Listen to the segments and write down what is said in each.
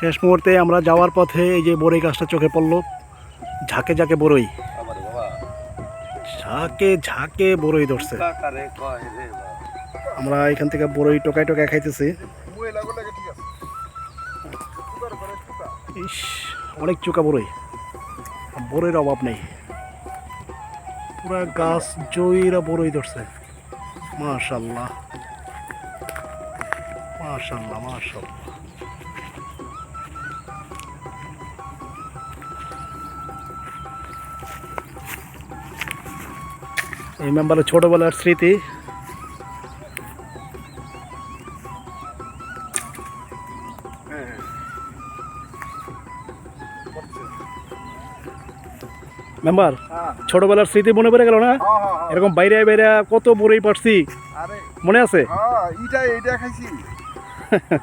শেষ মুহূর্তে আমরা যাওয়ার পথে এই যে বরই গাছটা চোখে পড়ল, ঝাঁকে ঝাঁকে বাবা ঝাঁকে ঝাঁকে বড়ই ধরছে। আমরা এখান থেকে বড়ই টোকায় টোকায় খাইতেছি। ইস, অনেক চোকা বড়ই। বড়ইয়ের অভাব নেই। পুরা গাছ জয়ীরা বড়ই ধরছে। মাশাল্লাহ। মাশাল্লাহ মাশাল্লাহ। এই মেম্বারের ছোটবেলার স্মৃতি মেম্বার হ্যাঁ। ছোটবেলার স্মৃতি মনে পড়ে গেল না? হ্যাঁ হ্যাঁ এরকম বাইরে বাইরে কত বড়ই পারছি। মনে আছে? হ্যাঁ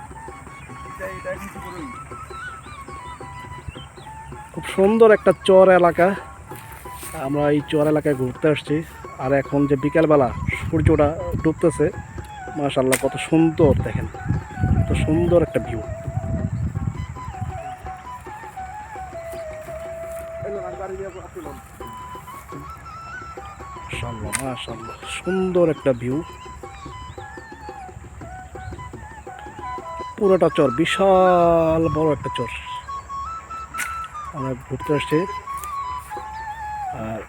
খুব সুন্দর একটা চর এলাকা। আমরা এই চর এলাকায় ঘুরতে আসছি। আর এখন যে বিকালবেলা সূর্যটা ডুবতেছে মাশাল্লাহ কত সুন্দর দেখেন, কত সুন্দর একটা ভিউ সুন্দর একটা ভিউ পুরোটা চর, বিশাল বড় একটা চর। আমরা ঘুরতে আসছি। আর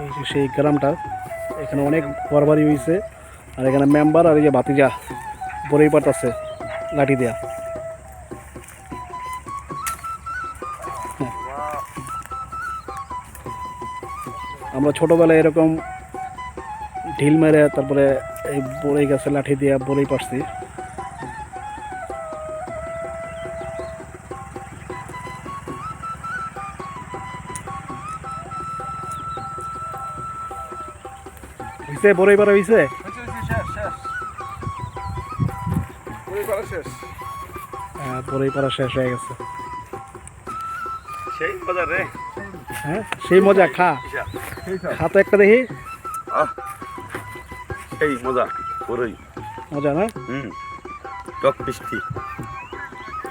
এই সেই গ্রামটা, এখানে অনেক ঘরবাড়ি হয়েছে আর এখানে মেম্বার আর এই যে বাতিজা বড়ই পাট আছে লাঠি দেয়া। আমরা ছোটোবেলায় এরকম ঢিল মেরে তারপরে এই বড়ই গাছে লাঠি দিয়ে বড়ই পারছি বড়ই হয়েছে করা শেষ হ্যাঁ বড়ই পারা শেষ হয়ে গেছে। সেই বাজার রে। হ্যাঁ সেই মজা খা। খা তো একটা দেখি। মজা ওরই মজা না? হুম টক মিষ্টি।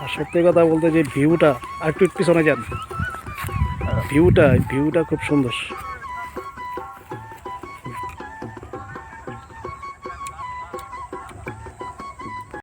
আর সত্যি কথা বলতে যে ভিউটা আর একটু পিছনে যান। ভিউটা ভিউটা খুব সুন্দর।